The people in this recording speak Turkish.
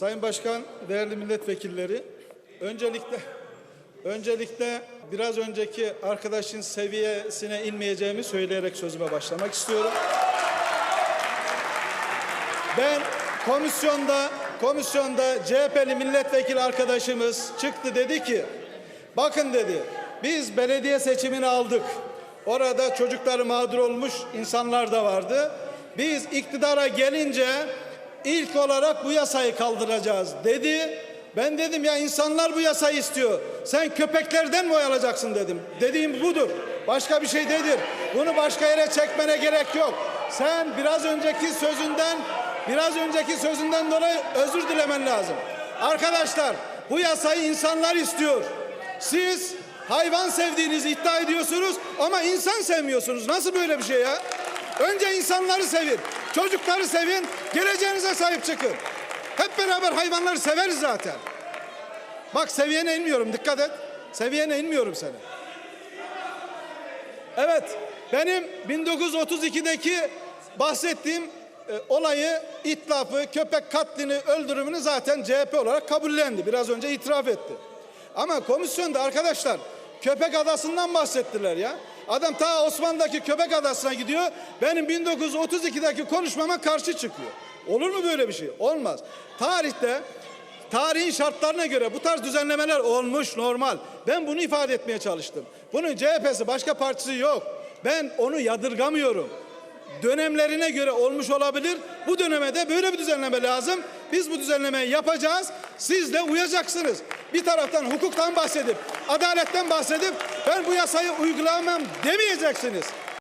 Sayın Başkan, değerli milletvekilleri, öncelikle öncelikle biraz önceki arkadaşın seviyesine inmeyeceğimi söyleyerek sözüme başlamak istiyorum. Ben komisyonda komisyonda CHP'li milletvekili arkadaşımız çıktı dedi ki bakın dedi biz belediye seçimini aldık. Orada çocukları mağdur olmuş insanlar da vardı. Biz iktidara gelince ilk olarak bu yasayı kaldıracağız dedi. Ben dedim ya insanlar bu yasayı istiyor. Sen köpeklerden mi oy alacaksın dedim. Dediğim budur. Başka bir şey değildir. Bunu başka yere çekmene gerek yok. Sen biraz önceki sözünden biraz önceki sözünden dolayı özür dilemen lazım. Arkadaşlar bu yasayı insanlar istiyor. Siz hayvan sevdiğinizi iddia ediyorsunuz ama insan sevmiyorsunuz. Nasıl böyle bir şey ya? Önce insanları sevin. Çocukları sevin. Geleceğinize sahip çıkın. Hep beraber hayvanları severiz zaten. Bak seviyene inmiyorum dikkat et. Seviyene inmiyorum seni. Evet benim 1932'deki bahsettiğim e, olayı itlafı, köpek katlini, öldürümünü zaten CHP olarak kabullendi. Biraz önce itiraf etti. Ama komisyonda arkadaşlar köpek adasından bahsettiler ya. Adam ta Osmanlı'daki köpek adasına gidiyor. Benim 1932'deki konuşmama karşı çıkıyor. Olur mu böyle bir şey? Olmaz. Tarihte Tarihin şartlarına göre bu tarz düzenlemeler olmuş normal. Ben bunu ifade etmeye çalıştım. Bunun CHP'si başka partisi yok. Ben onu yadırgamıyorum. Dönemlerine göre olmuş olabilir. Bu döneme de böyle bir düzenleme lazım. Biz bu düzenlemeyi yapacağız. Siz de uyacaksınız. Bir taraftan hukuktan bahsedip, adaletten bahsedip ben bu yasayı uygulamam demeyeceksiniz.